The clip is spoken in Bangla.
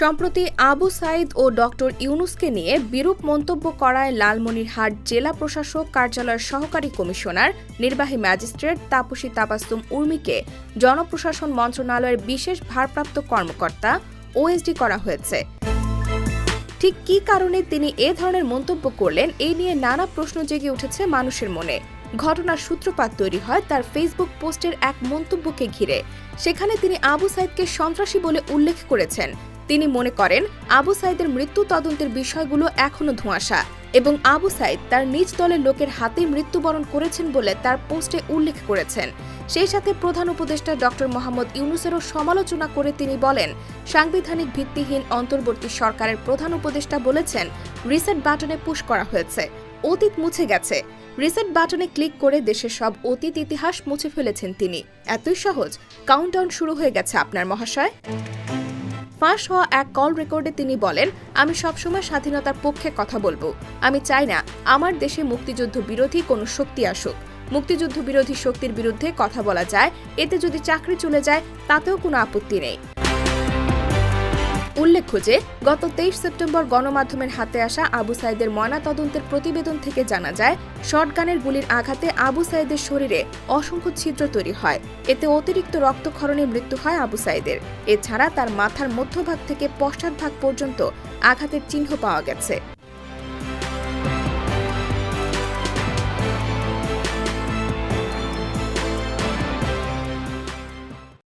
সম্প্রতি আবু সাইদ ও ডক্টর ইউনুসকে নিয়ে বিরূপ মন্তব্য করায় লালমনিরহাট জেলা প্রশাসক কার্যালয়ের সহকারী কমিশনার, নির্বাহী ম্যাজিস্ট্রেট তাপসী তাবাস্তুম উর্মিকে জনপ্রশাসন মন্ত্রণালয়ের বিশেষ ভারপ্রাপ্ত কর্মকর্তা ওএসডি করা হয়েছে। ঠিক কি কারণে তিনি এ ধরনের মন্তব্য করলেন, এই নিয়ে নানা প্রশ্ন জেগে উঠেছে মানুষের মনে। ঘটনার সূত্রপাত তৈরি হয় তার ফেসবুক পোস্টের এক মন্তব্যকে ঘিরে। সেখানে তিনি আবু সাইদকে সন্ত্রাসী বলে উল্লেখ করেছেন। তিনি মনে করেন, আবু সাইদের মৃত্যু তদন্তের বিষয়গুলো এখনও ধোঁয়াশা এবং আবু সাইদ তার নিজ দলের লোকের হাতেই মৃত্যুবরণ করেছেন বলে তার পোস্টে উল্লেখ করেছেন। সেই সাথে প্রধান উপদেষ্টা ডক্টর মোহাম্মদ ইউনুসেরও সমালোচনা করে তিনি বলেন, সাংবিধানিক ভিত্তিহীন অন্তর্বর্তী সরকারের প্রধান উপদেষ্টা বলেছেন, রিসেট বাটনে পুশ করা হয়েছে, অতীত মুছে গেছে। রিসেট বাটনে ক্লিক করে দেশের সব অতীত ইতিহাস মুছে ফেলেছেন তিনি। এতই সহজ, কাউন্টডাউন শুরু হয়ে গেছে আপনার মহাশয়। ফাঁস হওয়া এক কল রেকর্ডে তিনি বলেন, আমি সবসময় স্বাধীনতার পক্ষে কথা বলব। আমি চাই না আমার দেশে মুক্তিযুদ্ধ বিরোধী কোনো শক্তি আসুক। মুক্তিযুদ্ধ বিরোধী শক্তির বিরুদ্ধে কথা বলা যায়। এতে যদি চাকরি চলে যায়, তাতেও কোনো আপত্তি নেই। উল্লেখ্য যে গত তেইশ সেপ্টেম্বর গণমাধ্যমের হাতে আসা আবু সাইদের ময়নাতদন্তের প্রতিবেদন থেকে জানা যায়, শটগানের গুলির আঘাতে আবু সাইদের শরীরে অসংখ্য ছিদ্র তৈরি হয়। এতে অতিরিক্ত রক্তক্ষরণে মৃত্যু হয় আবু সাইদের। এছাড়া তার মাথার মধ্যভাগ থেকে পশ্চাৎভাগ পর্যন্ত আঘাতের চিহ্ন পাওয়া গেছে।